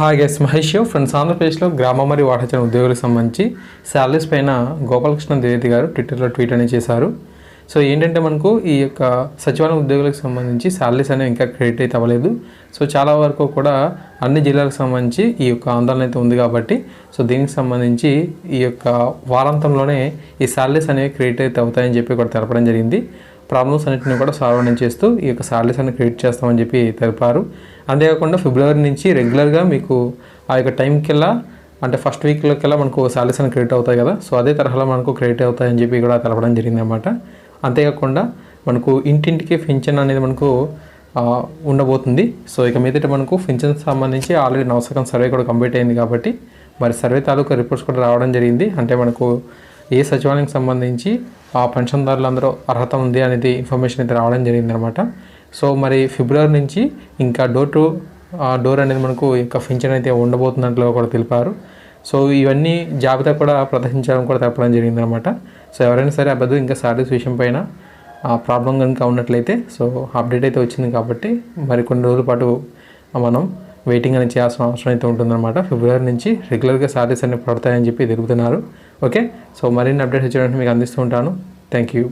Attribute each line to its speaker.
Speaker 1: Hi guess Mahesh friends ఆంధ్రప్రదేశ్లో గ్రామ మరియు వాటాచరణ ఉద్యోగులకు సంబంధించి శాలరీస్ పైన గోపాలకృష్ణ ద్వివేది గారు ట్విట్టర్లో ట్వీట్ అనేది చేశారు. సో ఏంటంటే మనకు ఈ యొక్క సచివాలయం ఉద్యోగులకు సంబంధించి శాలరీస్ అనేవి ఇంకా క్రెడిట్ అయితే అవ్వలేదు. సో చాలా వరకు కూడా అన్ని జిల్లాలకు సంబంధించి ఈ యొక్క ఆందోళన అయితే ఉంది కాబట్టి సో దీనికి సంబంధించి ఈ యొక్క వారాంతంలోనే ఈ శాలరీస్ అనేవి క్రెడిట్ అయితే అవుతాయని చెప్పి కూడా తెలపడం జరిగింది. ప్రాబ్లమ్స్ అన్నింటిని కూడా సాల్వ్ అని చేస్తూ ఈ యొక్క శాలరీస్ అన్ని క్రియేట్ చేస్తామని చెప్పి తెలిపారు. అంతేకాకుండా ఫిబ్రవరి నుంచి రెగ్యులర్గా మీకు ఆ యొక్క టైంకెల్లా అంటే ఫస్ట్ వీక్లోకెల్లా మనకు శాలరీస్ అని క్రెడిట్ అవుతాయి కదా. సో అదే తరహాలో మనకు క్రెడిట్ అవుతాయని చెప్పి కూడా తెలపడం జరిగింది అనమాట అంతేకాకుండా మనకు ఇంటింటికి పింఛన్ అనేది మనకు ఉండబోతుంది. సో ఇక మీదట మనకు పింఛన్ సంబంధించి ఆల్రెడీ నవసకం సర్వే కూడా కంప్లీట్ అయింది కాబట్టి మరి సర్వే తాలూకా రిపోర్ట్స్ కూడా రావడం జరిగింది. అంటే మనకు ఏ సచివాలయానికి సంబంధించి ఆ పెన్షన్దారులందరూ అర్హత ఉంది అనేది ఇన్ఫర్మేషన్ అయితే రావడం జరిగిందనమాట. సో మరి ఫిబ్రవరి నుంచి ఇంకా డోర్ టు డోర్ అనేది మనకు ఇంకా ఫించన్ అయితే ఉండబోతున్నట్లు కూడా తెలిపారు. సో ఇవన్నీ జాబితా కూడా ప్రదర్శించడం కూడా తెప్పడం జరిగింది అనమాట సో ఎవరైనా సరే అబద్ధం ఇంకా సారీస్ విషయం పైన ఆ ప్రాబ్లం కనుక ఉన్నట్లయితే సో అప్డేట్ అయితే వచ్చింది కాబట్టి మరి కొన్ని రోజుల పాటు మనం వెయిటింగ్ అనేది చేయాల్సిన అవసరం అయితే ఉంటుందన్నమాట. ఫిబ్రవరి నుంచి రెగ్యులర్గా సారీస్ అన్ని పడతాయని చెప్పి తెలుపుతున్నారు. ఓకే? సో మరిన్ని అప్డేట్స్ వచ్చేటట్టు మీకు అందిస్తూ ఉంటాను. Thank you.